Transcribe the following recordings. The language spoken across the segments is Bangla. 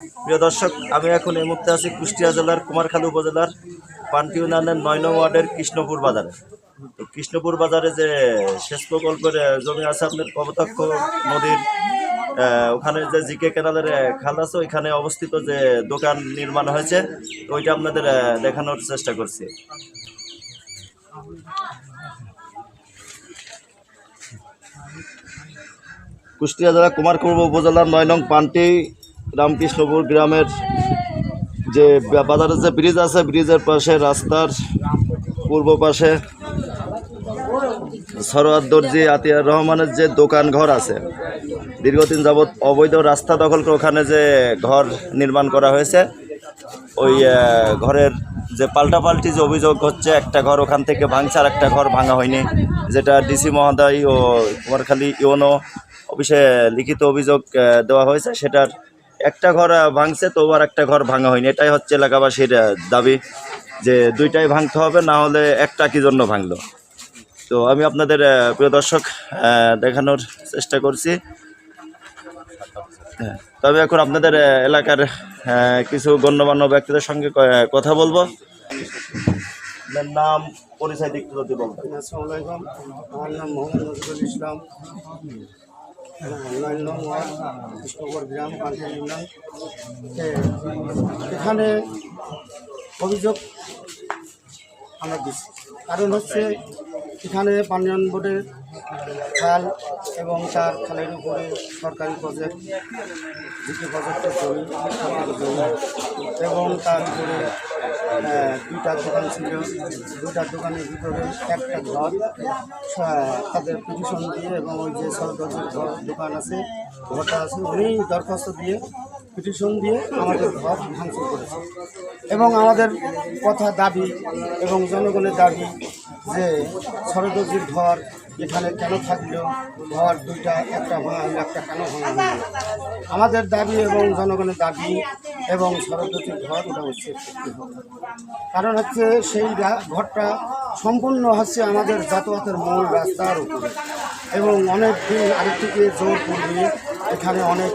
প্রিয় দর্শক আমি এখন এই মুহূর্তে আছি কুষ্টিয়া জেলার কুমারখালী উপজেলার পান্টি ইউনিয়নের নয় নং ওয়ার্ডের কৃষ্ণপুর বাজারে। তো কৃষ্ণপুর বাজারে যে সেচ প্রকল্পের জমি আছে আপনার কবতাক্ষ নদীর ওখানে যে জিকে কেনালের আহ, খাল আছে ওইখানে অবস্থিত যে দোকান নির্মাণ হয়েছে ওইটা আপনাদের দেখানোর চেষ্টা করছি। কুষ্টিয়া জেলা কুমারখুড় উপজেলার নয় নং পান্টি রামকৃষ্ণপুর গ্রামের যে বাজারের যে ব্রিজ আছে, ব্রিজের পাশে রাস্তার পূর্ব পাশে সরোয়ার দর্জি আতিয়ার রহমানের যে দোকান ঘর আছে। দীর্ঘদিন যাবৎ অবৈধ রাস্তা দখল করে ওখানে যে ঘর নির্মাণ করা হয়েছে, ওই ঘরের যে পাল্টাপাল্টি যে অভিযোগ হচ্ছে, একটা ঘর ওখান থেকে ভাঙছে আর একটা ঘর ভাঙা হয়নি। যেটা ডিসি মহোদয় ও কুমারখালী ইউনো অফিসে লিখিত অভিযোগ দেওয়া হয়েছে, সেটার একটা ঘর ভাঙছে তো আর একটা ঘর ভাঙা হয়নি। এটাই হচ্ছে এলাকাবাসীর দাবি যে দুইটাই ভাঙতে হবে না হলে একটা কি জন্য ভাঙলো। তো আমি আপনাদের প্রিয় দর্শক দেখানোর চেষ্টা করছি। হ্যাঁ, তবে এখন আপনাদের এলাকার কিছু গণ্যমান্য ব্যক্তিদের সঙ্গে কথা বলব। নাম পরিচয় দিক আমার নাম মোহাম্মদ নজরুল ইসলাম। অনলাইন নং ওয়ার্ড কৃষ্ণপুর গ্রাম কান্তি এখানে অভিযোগ আমরা দিচ্ছি। কারণ হচ্ছে এখানে পানীয় বোর্ডের খাল এবং তার খালের উপরে সরকারি প্রজেক্ট দুটি প্রজেক্টের জমি সরকারি জমি এবং তার উপরে দুইটা দোকান ছিল। দুইটা দোকানের ভিতরে একটা ঘর তাদের পিটিশন দিয়ে এবং ওই যে সরকারের ঘর, দোকান আছে, ঘরটা আছে, উনি দরখাস্ত দিয়ে পিটিশন দিয়ে আমাদের ঘর ভাঙচুর করেছে। এবং আমাদের কথা দাবি এবং জনগণের দাবি যে সরদর্জির ঘর এখানে কেন থাকলেও ঘর দুইটা, একটা ভাঙা, একটা কেন ভাঙা আমাদের দাবি এবং জনগণের দাবি এবং সরদর্জির ঘর ওটা হচ্ছে কারণ হচ্ছে সেই ঘরটা সম্পূর্ণ হচ্ছে আমাদের যাতায়াতের মূল রাস্তার উপরে। এবং অনেক দিন আগে থেকে জোর করলে এখানে অনেক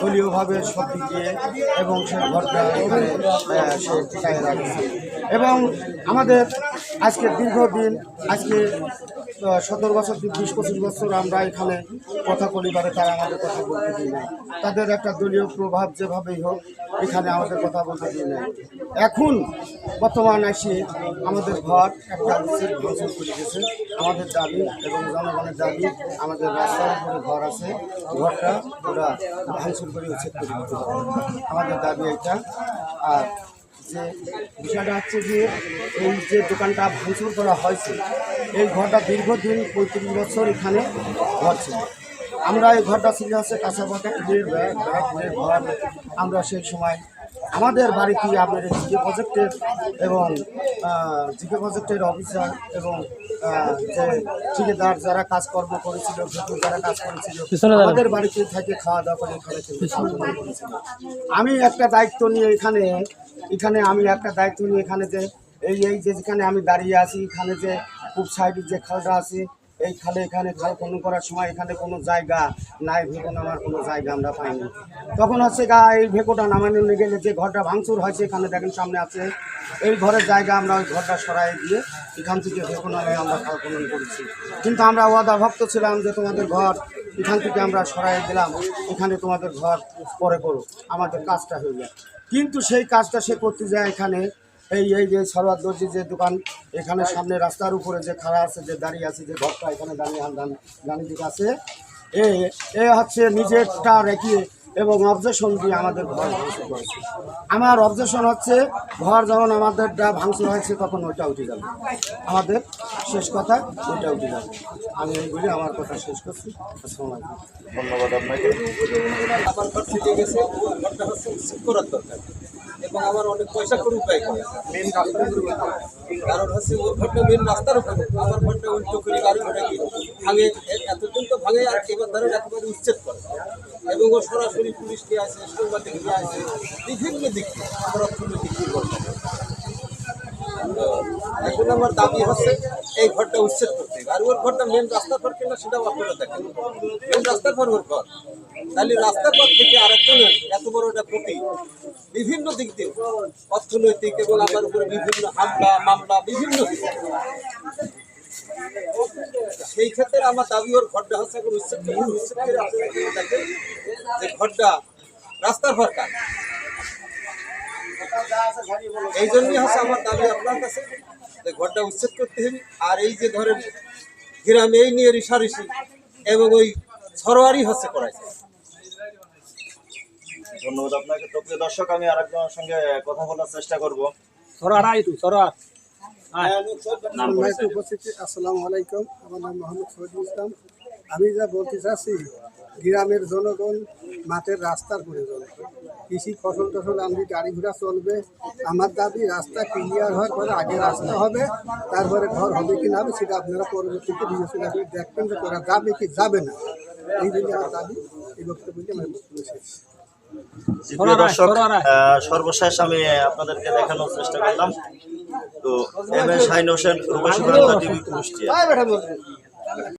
দলীয়ভাবে সব দিয়ে এবং সে ঘরটা এখানে সে টিকায় রাখছে। এবং আমাদের আজকে দীর্ঘদিন, আজকে সতেরো বছর, বিশ পঁচিশ বছর আমরা এখানে কথা পরিবারে তারা আমাদের কথা বলতে দিই না। তাদের একটা দলীয় প্রভাব যেভাবেই হোক, এখানে আমাদের কথা বলতে দিই না। এখন বর্তমান আসি আমাদের ঘর একটা ভাঙচুর করে গেছে আমাদের দাবি এবং জনগণের দাবি, আমাদের রাস্তার উপরে ঘর আছে। ঘরটা ওরা ভাঙচুর করে উচিত করে আমাদের দাবি এটা। আর যে বিষয়টা হচ্ছে যে এই যে দোকানটা ভাঙচুর করা হয়েছে, এই ঘরটা দীর্ঘদিন পঁয়ত্রিশ বছর এখানে হচ্ছে আমরা এই ঘরটা ছিল হচ্ছে কুড়ির ঘর আমরা সেই সময় আমাদের বাড়িতে আপনার জিকে প্রজেক্টের এবং জিকে প্রজেক্টের অফিসার এবং যে ঠিকাদার যারা কাজকর্ম করেছিল যারা কাজ করেছিল আমাদের বাড়িতে থেকে খাওয়া দাওয়া করে এখানে আমি একটা দায়িত্ব নিয়ে এখানে এখানে আমি একটা দায়িত্ব নিয়ে এখানে যে এই এই যে যেখানে আমি দাঁড়িয়ে আছি এখানে যে খুব সাইডে যে খালটা আছে এই খালে এখানে খাল খনন করার সময় এখানে কোনো জায়গা নাই ভেকো নামার কোনো জায়গা আমরা পাইনি। তখন হচ্ছে গা, এই ভেকোটা নামানো নিয়ে গেলে যে ঘরটা ভাঙচুর হয়েছে, এখানে দেখেন সামনে আছে, এই ঘরের জায়গা আমরা ওই ঘরটা সরাই দিয়ে এখান থেকে ভেকো নামিয়ে আমরা খাল খনন করেছি। কিন্তু আমরা ওয়াদা ভক্ত ছিলাম যে তোমাদের ঘর এখান থেকে আমরা সরাই দিলাম, এখানে তোমাদের ঘর পরে করো, আমাদের কাজটা হয়ে যায় কিন্তু সেই কাজটা সে করতে যায় এখানে এই এই যে সরোয়ার দর্জি যে দোকান এখানে সামনে রাস্তার উপরে যে খাড়া আছে যে দাঁড়িয়ে আছে যে ঘরটা এখানে দাঁড়িয়ে দাঁড়িয়ে দিকে আছে। এ এ হচ্ছে নিজেরটা রেখে এবং অবজেকশন দিয়ে আমাদের ঘর ভাঙচুর করেছে আমার অবজেকশন হচ্ছে ঘর যখন আমাদেরটা ভাঙচুর হয়েছে তখন ওইটা উঠে যাবে। আমাদের শেষ কথা ওইটা উঠে যাবে। আমি এইগুলি আমার কথা শেষ করছি। আসসালামু আলাইকুম। ধন্যবাদ আপনাকে। আমার ঘর থেকে গেছে ঘরটা হচ্ছে করার দরকার। এবং আমার অনেক পয়সা করে উপায় করে। মেন কারণ হচ্ছে ওর ঘরটা মেন রাস্তার উপরে। আমার ঘরটা উল্টো করে গাড়ি ঘোড়া গিয়ে ভাঙে। এতদিন তো ভাঙে আর এবার ধরেন একেবারে উচ্ছেদ করে। এবং ও সরাসরি পুলিশকে নিয়ে আসে সাংবাদিক নিয়ে আসে, বিভিন্ন দিক থেকে আমার এখন আমার দাবি হচ্ছে এই ঘরটা উচ্ছেদ করতে। আর ওর ঘরটা মেন রাস্তার পর কিনা সেটাও আপনারা দেখেন। মেন রাস্তার পর ওর ঘর। তাহলে রাস্তার পর থেকে আরেকজনের এত বড় একটা ক্ষতি বিভিন্ন দিক দিয়ে, অর্থনৈতিক এবং আমার উপরে বিভিন্ন হামলা, মামলা, বিভিন্ন দিক সেই ক্ষেত্রে আমার দাবি ওর ঘরটা হচ্ছে এখন উচ্ছেদ উচ্ছেদ করে আপনারা দেখেন যে ঘরটা রাস্তার ফাঁকা এই জন্যই হচ্ছে আমার দাবি আপনার কাছে যে ঘরটা উচ্ছেদ করতে হবে। আর এই যে ধরেন গ্রামে এই নিয়ে রিসারিসি এবং ওই সরোয়ারি হচ্ছে করাইছে ধন্যবাদ আপনাকে। তো প্রিয় দর্শক আমি আরেকজনের সঙ্গে কথা বলার চেষ্টা করব। সম্মানিত উপস্থিতি। আসসালামু আলাইকুম। আমার নাম মোহাম্মদ শহীদুল ইসলাম। আমি যা বলতে চাচ্ছি গ্রামের জনগণ মাঠের রাস্তার প্রয়োজন কৃষি ফসল টসল আমি গাড়ি ঘোড়া চলবে। আমার দাবি রাস্তা ক্লিয়ার হওয়ার পরে আগে রাস্তা হবে তারপরে ঘর হবে কি না হবে সেটা আপনারা পরবর্তীতে বিবেচনা করে দেখবেন যে করা যাবে কি যাবে না। এই জন্য আমার দাবি এই বক্তব্য দিয়ে আমার বক্তব্য শেষ। দর্শক সর্বশেষ আমি আপনাদেরকে দেখানোর চেষ্টা করলাম। তো এম এ শাহিন হোসেন প্রবাসী বাংলা টিভি কুষ্টিয়া।